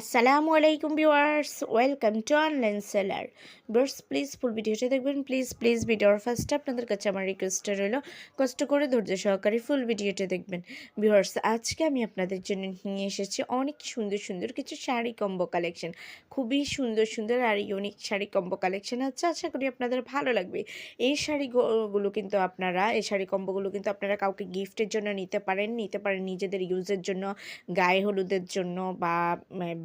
আসসালামু আলাইকুম viewers, welcome to online seller. Viewers please full ভিডিওটা দেখবেন প্লিজ প্লিজ ভিডিওর ফার্স্টে আপনাদের কাছে আমার রিকোয়েস্টটা রইল, কষ্ট করে ধৈর্য সহকারে ফুল ভিডিওটা দেখবেন। ভিউয়ার্স, আজকে আমি আপনাদের জন্য নিয়ে এসেছি অনেক সুন্দর সুন্দর কিছু শাড়ি কম্বো কালেকশন খুবই সুন্দর সুন্দর আর ইউনিক শাড়ি কম্বো কালেকশন আছে, আশা করি আপনাদের ভালো লাগবে। এই শাড়িগুলো কিন্তু আপনারা, এই শাড়ি কম্বোগুলো কিন্তু আপনারা কাউকে গিফটের জন্য নিতে পারেন নিতে পারেন নিজেদের ইউজের জন্য, গায়ে হলুদের জন্য বা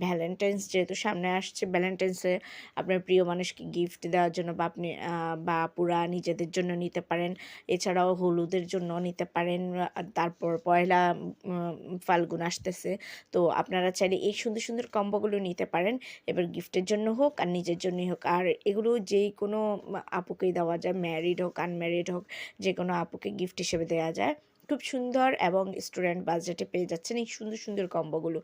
ভ্যালেন্টাইন্স যেহেতু সামনে আসছে ভ্যালেন্টাইন্সে আপনার প্রিয় মানুষকে গিফট দেওয়ার জন্য বা আপনি বা পুরা নিজেদের জন্য নিতে পারেন। এছাড়াও হলুদের জন্য নিতে পারেন তারপর পয়লা ফাল্গুন আসতেছে। তো আপনারা চাইলে এই সুন্দর সুন্দর কম্বোগুলো নিতে পারেন। এবার গিফটের জন্য হোক আর নিজের জন্যই হোক। আর এগুলো যেই কোনো আপুকেই দেওয়া যায়। ম্যারিড হোক আনম্যারিড হোক, যে কোনো আপুকে গিফট হিসেবে দেওয়া যায়। খুব সুন্দর এবং স্টুডেন্ট বাজেটে পেয়ে যাচ্ছেন, এই সুন্দর সুন্দর কম্বোগুলো।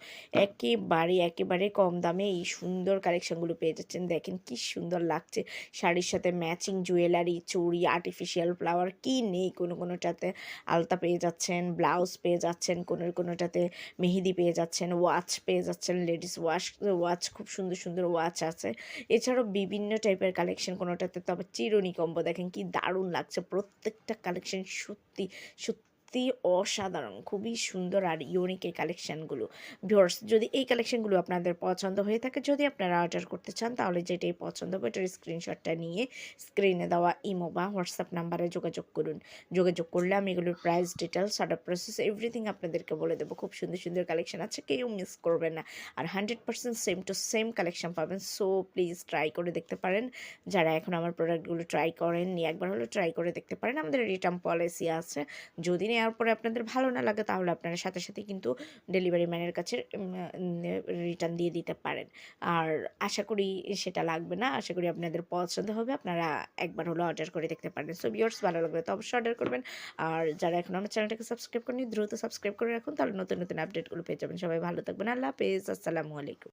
একেবারে একেবারে কম দামে এই সুন্দর কালেকশনগুলো পেয়ে যাচ্ছেন। দেখেন কি সুন্দর লাগছে। শাড়ির সাথে ম্যাচিং জুয়েলারি চুড়ি আর্টিফিশিয়াল ফ্লাওয়ার কি নেই? কোনো, কোনোটাতে আলতা পেয়ে যাচ্ছেন ব্লাউজ পেয়ে যাচ্ছেন, কোনো, কোনোটাতে মেহেদি পেয়ে যাচ্ছেন ওয়াচ পেয়ে যাচ্ছেন লেডিস ওয়াশ ওয়াচ খুব সুন্দর সুন্দর ওয়াচ আছে। এছাড়াও বিভিন্ন টাইপের কালেকশন কোনোটাতে, তবে চিরুনি কম্বো দেখেন কি দারুণ লাগছে। প্রত্যেকটা কালেকশন সত্যি সত্যি সত্যি অসাধারণ, খুবই সুন্দর আর ইউনিক এই কালেকশানগুলো ভিওর্স যদি এই কালেকশানগুলো আপনাদের পছন্দ হয়ে থাকে, যদি আপনারা অর্ডার করতে চান, তাহলে যেটাই পছন্দ হবে, এটার স্ক্রিনশটটা নিয়ে স্ক্রিনে দেওয়া ইমো বা হোয়াটসঅ্যাপ নাম্বারে যোগাযোগ করুন। যোগাযোগ করলে আমি এগুলোর price details order process everything আপনাদেরকে বলে দেবো। খুব সুন্দর সুন্দর কালেকশান আছে, কেউ মিস করবেন না। আর hundred percent same to same collection পাবেন সো প্লিজ ট্রাই করে দেখতে পারেন। যারা এখন আমার প্রোডাক্টগুলো ট্রাই করেন একবার হলে ট্রাই করে দেখতে পারেন। আমাদের রিটার্ন পলিসি আছে, যদি নেওয়ার পরে আপনাদের ভালো না লাগে তাহলে আপনারা সাথে সাথে কিন্তু ডেলিভারি ম্যানের কাছে রিটার্ন দিয়ে দিতে পারেন। আর আশা করি সেটা লাগবে না। আশা করি আপনাদের পছন্দ হবে। আপনারা একবার হলো অর্ডার করে দেখতে পারেন। সো ভিওর্স ভালো লাগবে তো অবশ্যই অর্ডার করবেন। আর যারা এখন আমার চ্যানেলটাকে সাবস্ক্রাইব করেনি দ্রুত সাবস্ক্রাইব করে রাখুন। তাহলে নতুন নতুন আপডেটগুলো পেয়ে যাবেন। সবাই ভালো থাকবেন। আল্লাহ হাফেজ। আসসালামু আলাইকুম।